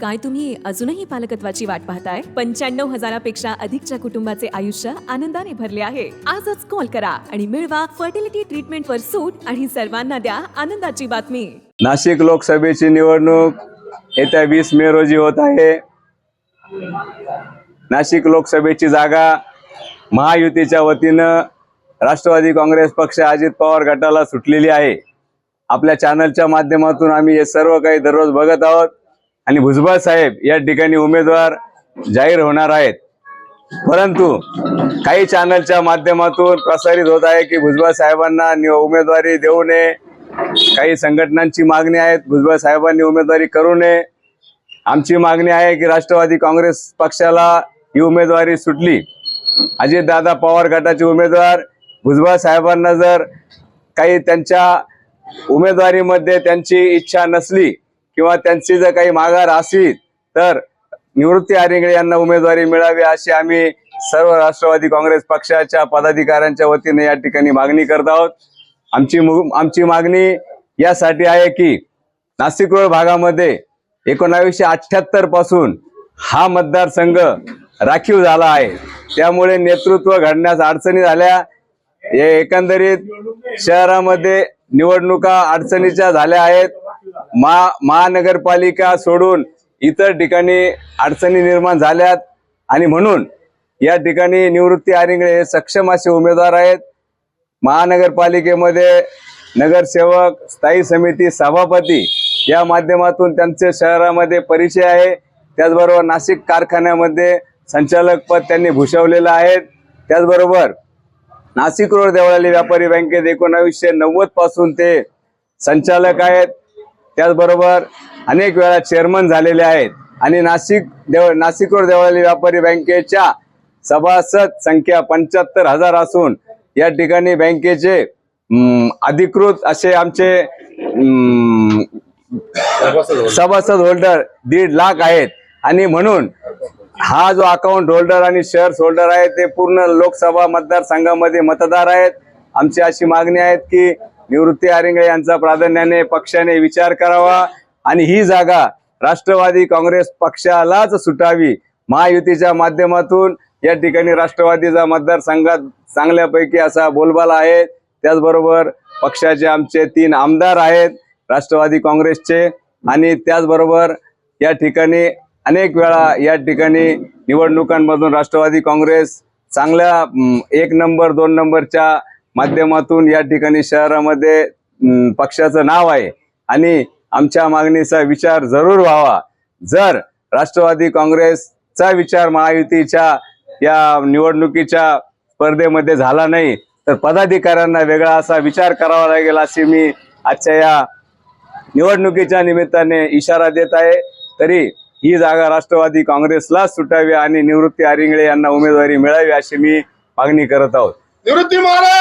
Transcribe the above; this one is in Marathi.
काय तुम्ही अजूनही पालकत्वाची वाट पाहताय? पंच्याण्णव हजारापेक्षा अधिकच्या कुटुंबाचे आयुष्य आनंदाने भरले आहे. आजच कॉल करा आणि मिळवा फर्टिलिटी ट्रीटमेंट वर सूट आणि सर्वांना द्या आनंदाची बातमी. नाशिक लोकसभेची निवडणूक येत्या वीस मे रोजी होत आहे. नाशिक लोकसभेची जागा महायुतीच्या वतीनं राष्ट्रवादी काँग्रेस पक्ष अजित पवार गटाला सुटलेली आहे. आपल्या चॅनलच्या माध्यमातून आम्ही हे सर्व काही दररोज बघत आहोत. आणि भुजबळ साहेब या ठिकाणी उमेदवार जाहीर होणार आहेत. परंतु काही चॅनलच्या माध्यमातून प्रसारित होत आहे की भुजबळ साहेबांना उमेदवारी देऊ नये. काही संघटनांची मागणी आहेत भुजबळ साहेबांनी उमेदवारी करू नये. आमची मागणी आहे की राष्ट्रवादी काँग्रेस पक्षाला ही उमेदवारी सुटली. अजितदादा पवार गटाचे उमेदवार भुजबळ साहेबांना जर काही त्यांच्या उमेदवारीमध्ये त्यांची इच्छा नसली किंवा त्यांची जर काही माघार असेल तर निवृत्ती आरिंगळे यांना उमेदवारी मिळावी अशी आम्ही सर्व राष्ट्रवादी काँग्रेस पक्षाच्या पदाधिकाऱ्यांच्या वतीने या ठिकाणी मागणी करत आहोत. आमची आमची मागणी यासाठी आहे की नाशिक रोड भागामध्ये एकोणावीसशे अठ्याहत्तरपासून हा मतदारसंघ राखीव झाला आहे. त्यामुळे नेतृत्व घडण्यास अडचणी झाल्या. हे एकंदरीत शहरामध्ये निवडणुका अडचणीच्या झाल्या आहेत. मा महानगरपालिका सोडून इतर ठिकाणी अडचणी निर्माण झाल्यात आणि म्हणून या ठिकाणी निवृत्ती आरिंगळे हे सक्षम असे उमेदवार आहेत. महानगरपालिकेमध्ये नगरसेवक स्थायी समिती सभापती या माध्यमातून त्यांचे शहरामध्ये परिचय आहे. त्याचबरोबर नाशिक कारखान्यामध्ये संचालक पद त्यांनी भूषवलेलं आहे. त्याचबरोबर नाशिक रोड देवळाली व्यापारी बँकेत एकोणावीसशे नव्वदपासून ते संचालक आहेत. त्याचबरोबर अनेक वेळा चेअरमन झालेले आहेत. आणि नाशिक देव नाशिक रोड व्यापारी बँकेच्या सभासद संख्या पंच्याहत्तर हजार असून या ठिकाणी बँकेचे अधिकृत असे आमचे सभासद होल्डर दीड लाख आहेत. आणि म्हणून हा जो अकाउंट होल्डर आणि शेअर्स होल्डर आहे ते पूर्ण लोकसभा मतदारसंघामध्ये मतदार आहेत. आमची अशी मागणी आहे की निवृत्ती आरिंगळे यांचा प्राधान्याने पक्षाने विचार करावा आणि ही जागा राष्ट्रवादी काँग्रेस पक्षालाच सुटावी महायुतीच्या माध्यमातून या ठिकाणी राष्ट्रवादीचा मतदारसंघात चांगल्यापैकी असा बोलबाला आहे. त्याचबरोबर पक्षाचे आमचे तीन आमदार आहेत राष्ट्रवादी काँग्रेसचे आणि त्याचबरोबर या ठिकाणी अनेक वेळा या ठिकाणी निवडणुकांमधून राष्ट्रवादी काँग्रेस चांगल्या एक नंबर दोन नंबरच्या माध्यमातून या ठिकाणी शहरामध्ये पक्षाचं नाव आहे. आणि आमच्या मागणीचा विचार जरूर व्हावा. जर राष्ट्रवादी काँग्रेसचा विचार महायुतीच्या या निवडणुकीच्या स्पर्धेमध्ये झाला नाही तर पदाधिकाऱ्यांना वेगळा असा विचार करावा लागेल अशी मी आजच्या या निवडणुकीच्या निमित्ताने इशारा देत आहे. तरी ही जागा राष्ट्रवादी काँग्रेसला सुटावी आणि निवृत्ती आरिंगळे यांना उमेदवारी मिळावी अशी मी मागणी करत आहोत. निवृत्ती महाराज!